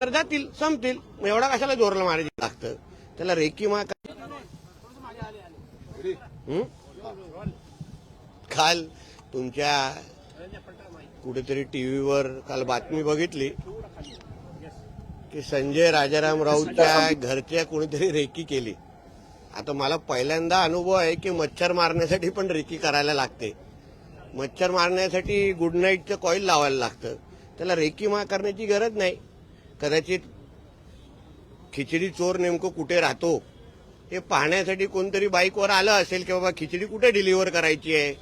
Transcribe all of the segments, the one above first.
तर जातील संपतील. मग एवढा कशाला जोरला मारायची लागतं? त्याला रेकी मा हं? काल तुमच्या कुठेतरी टीव्हीवर काल बातमी बघितली की संजय राजाराम राऊतच्या घरच्या कोणीतरी रेकी केली. आता मला पहिल्यांदा अनुभव आहे की मच्छर मारण्यासाठी पण रेकी करायला लागते. मच्छर मारण्यासाठी गुड नाईटचं कॉईल लावायला लागतं. त्याला रेकी मा करण्याची गरज नाही. कदाचित खिचडी चोर नेमकं कुठे राहतो हे पाहण्यासाठी कोणतरी बाईकवर आलं असेल की बाबा खिचडी कुठे डिलिव्हर करायची आहे?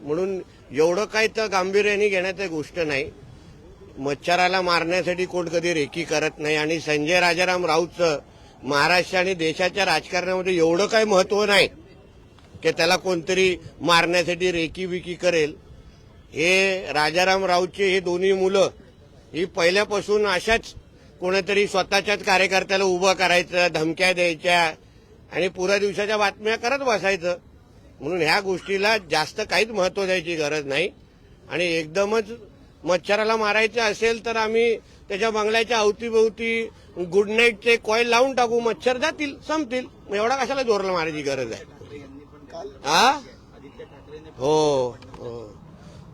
म्हणून एवढं काय तर गांभीर्याने घेण्याची गोष्ट नाही. मच्छराला मारण्यासाठी कोण कधी रेकी करत नाही आणि संजय राजाराम राऊतचं महाराष्ट्र आणि देशाच्या राजकारणामध्ये एवढं काय महत्त्व नाही की त्याला कोणतरी मारण्यासाठी रेकी विकी करेल. हे राजाराम राऊतचे हे दोन्ही मुलं ही पहिल्यापासून अशाच कोणीतरी स्वतःच्याच कार्यकर्त्याला उभं करायचं धमक्या द्यायच्या आणि पुऱ्या दिवसाच्या बातम्या करत बसायचं. म्हणून ह्या गोष्टीला जास्त काहीच महत्त्व द्यायची गरज नाही. आणि एकदमच मच्छराला मारायचं असेल तर आम्ही त्याच्या बंगल्याच्या अवतीभोवती गुड नाईटचे कॉईल लावून टाकू मच्छर जातील संपतील. मग एवढा कशाला जोरला मारायची गरज आहे? हा हो हो.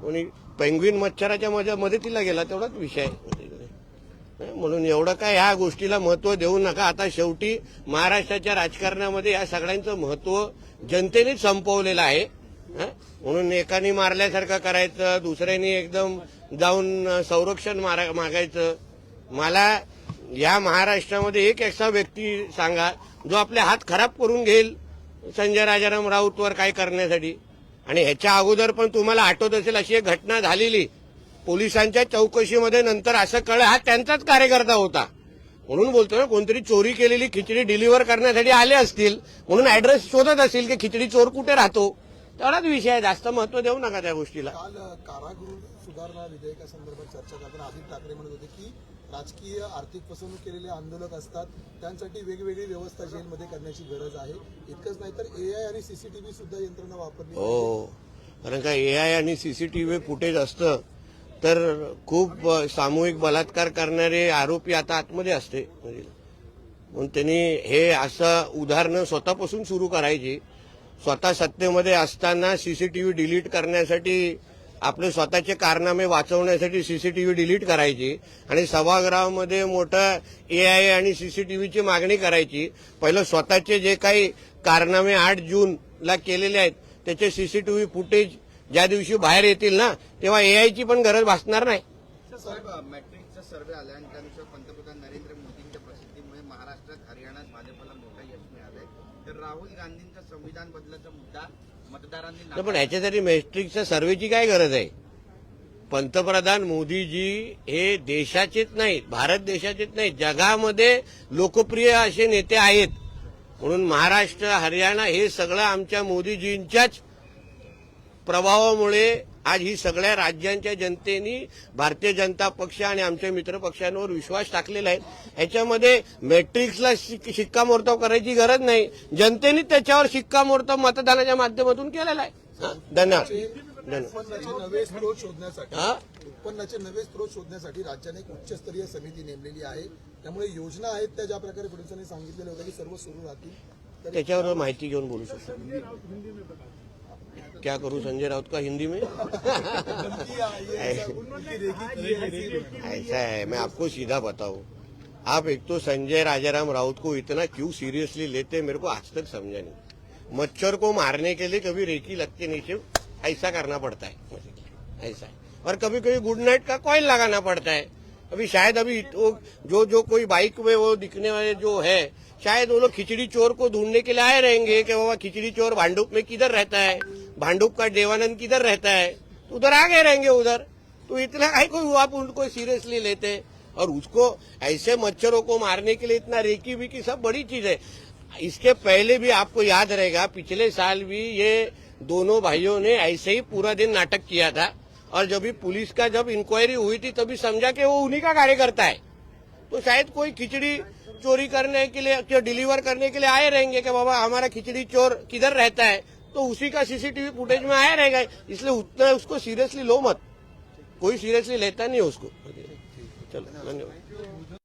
कोणी पेंग्विन मच्छराच्या माझ्या मदतीला गेला तेवढाच विषय आहे. म्हणून एवढं काय ह्या गोष्टीला महत्त्व देऊ नका. आता शेवटी महाराष्ट्राच्या राजकारणामध्ये या सगळ्यांचं महत्त्व जनतेनेच संपवलेलं आहे. म्हणून एकाने मारल्यासारखं करायचं दुसऱ्याने एकदम जाऊन संरक्षण मागायचं. मला या महाराष्ट्रामध्ये एक असा व्यक्ती सांगा जो आपले हात खराब करून घेईल संजय राजाराम राऊतवर काय करण्यासाठी. आणि ह्याच्या अगोदर पण तुम्हाला आठवत असेल अशी एक घटना झालेली. पोलिसांच्या चौकशीमध्ये नंतर असं कळलं हा त्यांचाच कार्यकर्ता होता. म्हणून बोलतो ना कोणतरी चोरी केलेली खिचडी डिलिव्हर करण्यासाठी आले असतील म्हणून ऍड्रेस शोधत असतील की खिचडी चोर कुठे राहतो? तेवढाच विषय आहे जास्त महत्त्व देऊ नका त्या गोष्टीला. काल कारागृह सुधारणा विधेयकासंदर्भात चर्चा करताना आदित्य ठाकरे म्हणत होते की राजकीय आर्थिक फसवणूक केलेले आंदोलक असतात त्यांसाठी वेगवेगळी व्यवस्था जेलमध्ये करण्याची गरज आहे. इतकंच नाही तर एआय आणि सीसीटीव्ही सुद्धा यंत्रणा वापरली हो. कारण का एआय आणि सीसीटीव्ही फुटेज असतं तर खूप सामूहिक बलात्कार करणारे आरोपी आता आतमध्ये असते. म्हणजे म्हणून त्यांनी हे असं उदाहरणं स्वतःपासून सुरू करायची. स्वतः सत्तेमध्ये असताना सीसीटीव्ही डिलीट करण्यासाठी आपले स्वतःचे कारनामे वाचवण्यासाठी सीसीटीव्ही डिलीट करायची आणि सभागृहामध्ये मोठं एआय आणि सीसीटीव्हीची मागणी करायची. पहिलं स्वतःचे जे काही कारनामे आठ जूनला केलेले आहेत त्याचे सीसीटीव्ही फुटेज ज्या दिवशी बाहेर येतील ना तेव्हा एआयची पण गरज भासणार नाही. सर्व्हे आला आणि त्यानुसार पंतप्रधान नरेंद्र मोदींच्या प्रसिद्धीमुळे महाराष्ट्रात हरियाणात भाजपला मोठं यश मिळालंय. तर राहुल गांधींचा संविधान बदलाचा मुद्दा मतदारांनी पण ह्याच्यासाठी मॅट्रिकच्या सर्वेची काय गरज आहे? पंतप्रधान मोदीजी हे देशाचेच नाहीत भारत देशाचेच नाहीत. जगामध्ये लोकप्रिय असे नेते आहेत. म्हणून महाराष्ट्र हरियाणा हे सगळं आमच्या मोदीजींच्याच प्रभावामुळे आज ही सगळ्या राज्यांच्या जनतेनी भारतीय जनता पक्ष आणि आमच्या मित्र पक्षांवर विश्वास टाकलेला आहे. ह्याच्यामध्ये मॅट्रिक्सला शिक- शिक्कामोर्तब करायची गरज नाही. जनतेने त्याच्यावर शिक्कामोर्तब मतदानाच्या माध्यमातून केलेला आहे. हा, धन्यवाद. नवे स्रोत शोधण्यासाठी हा? उत्पन्नाचे नवे स्रोत शोधण्यासाठी राज्याने एक उच्चस्तरीय समिती नेमलेली आहे. त्यामुळे योजना आहेत त्या ज्या प्रकारे पोलिसांनी सांगितलेलं होतं की सर्व सुरू राहतील. तर त्याच्यावर माहिती घेऊन बोलू शकतो. क्या करूँ संजय राउत का हिंदी में? ऐसा है, मैं आपको सीधा बताऊँ। आप एक तो संजय राजाराम राउत को इतना क्यों सीरियसली लेते मेरे को आज तक समझा नहीं। मच्छर को मारने के लिए कभी रेकी लगती नहीं सिर्फ़ ऐसा करना पड़ता है ऐसा है। और कभी कभी गुड नाइट का कॉइल लगाना पड़ता है। अभी शायद अभी वो जो जो कोई बाइक में वो दिखने वाले जो है, शायद वो लोग खिचड़ी चोर को ढूँढने के लिए आए रहेंगे कि बाबा खिचड़ी चोर भांडुप में किधर रहता है? भांडुप का देवानंद किधर रहता है? तो उधर आ गए रहेंगे उधर। तो इतना काहे को आप उनको सीरियसली लेते और उसको ऐसे मच्छरों को मारने के लिए इतना रेकी भी की सब बड़ी चीज़ है। इसके पहले भी आपको याद रहेगा, पिछले साल भी ये दोनों भाइयों ने ऐसे ही पूरा दिन नाटक किया था। और जब भी पुलिस का जब इंक्वायरी हुई थी, तभी समझा कि वो उन्हीं का कार्यकर्ता है। तो शायद कोई खिचड़ी चोरी करने के लिए डिलीवर करने के लिए आए रहेंगे कि बाबा, हमारा खिचड़ी चोर किधर रहता है? तो उसी का सीसीटीवी फुटेज में आया रहेगा इसलिए उतना उसको सीरियसली लो मत। कोई सीरियसली लेता नहीं है उसको। चलो धन्यवाद।